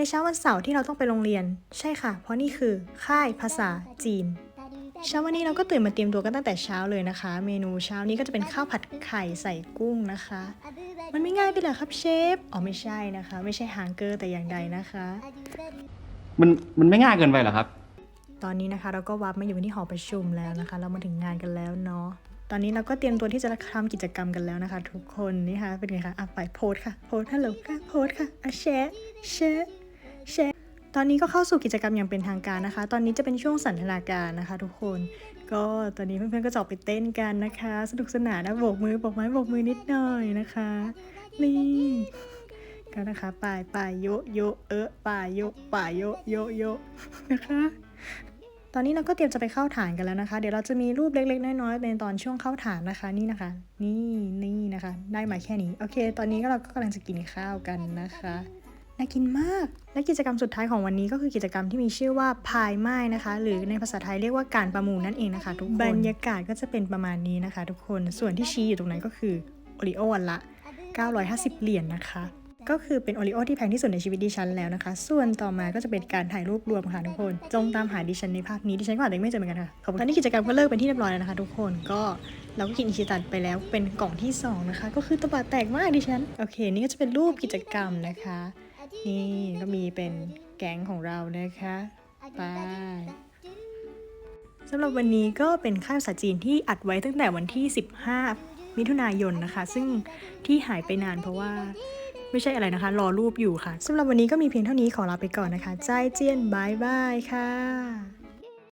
ในเช้าวันเสาร์ที่เราต้องไปโรงเรียน ใช่ค่ะ เพราะนี่คือค่ายภาษาจีนเช้าวันนี้เราก็ตื่นมาเตรียมตัวกันตั้งแต่เช้าเลยนะคะ เมนูเช้านี้ก็จะเป็นข้าวผัดไข่ใส่กุ้งนะคะ มันไม่ง่ายไปเหรอครับเชฟอ๋อไม่ใช่นะคะ ไม่ใช่ฮางเกอร์แต่อย่างใดนะคะ มันมันไม่ง่ายเกินไปเหรอครับ ตอนนี้นะคะเราก็วับมาอยู่ที่หอประชุมแล้วนะคะ เรามาถึงงานกันแล้วเนาะตอนนี้เราก็เตรียมตัวที่จะทำกิจกรรมกันแล้วนะคะ ทุกคนนี่ค่ะเป็นไงคะอะไปโพสค่ะโพสฮัลโหลค่ะโพสค่ะอะแชร์แชร์ แชร์ตอนนี้ก็เข้าสู่กิจกรรมอย่างเป็นทางการนะคะ ตอนนี้จะเป็นช่วงสันทนาการนะคะ ทุกคน ก็ตอนนี้เพื่อนๆก็จะออกไปเต้นกันนะคะ สนุกสนานนะโบกมือโบกไม้โบกมือนิดหน่อยนะคะ นี่ก็นะคะป่ายป่ายโยโยเอะป่ายโยป่ายโยโยโยนะคะ ตอนนี้เราก็เตรียมจะไปเข้าฐานกันแล้วนะคะ เดี๋ยวเราจะมีรูปเล็กๆน้อยๆในตอนช่วงเข้าฐานนะคะ นี่นะคะ นี่นี่นะคะ ได้มาแค่นี้ โอเค ตอนนี้ก็เราก็กำลังจะกินข้าวกันนะคะ น่ากินมาก และกิจกรรมสุดท้ายของวันนี้ก็คือกิจกรรมที่มีชื่อว่าพายไม้นะคะ หรือในภาษาไทยเรียกว่าการประมูลนั่นเองนะคะทุกคน บรรยากาศก็จะเป็นประมาณนี้นะคะ ทุกคน ส่วนที่ชี้อยู่ตรงนั้นก็คือโอริโอวันละ 950 เหรียญนะคะ ก็คือเป็นโอริโอที่แพงที่สุดในชีวิตดิฉันแล้วนะคะ ส่วนต่อมาก็จะเป็นการถ่ายรูปรวมค่ะทุกคน จงตามหาดิฉันในภาพนี้ดิฉันก็อาจจะไม่เจอเหมือนกันค่ะขอบคุณตอนนี้กิจกรรมก็เลิกเป็นที่เรียบร้อยแล้วนะคะ ทุกคน ก็เราก็กินอิชิตันไปแล้วเป็นกล่องที่สองนะคะ ก็คือตบะแตกมากดิฉัน โอเค นี่ก็จะเป็นรูปกิจกรรมนะคะ นี่ก็มีเป็นแก๊งของเรานะคะไปสำหรับวันนี้ก็เป็นค่ายภาษาจีนที่อัดไว้ตั้งแต่วันที่ 15 มิถุนายนนะคะ ซึ่งที่หายไปนานเพราะว่าไม่ใช่อะไรนะคะ รอรูปอยู่ค่ะสำหรับวันนี้ก็มีเพียงเท่านี้ขอลาไปก่อนนะคะ ใจเจียนบายบายค่ะ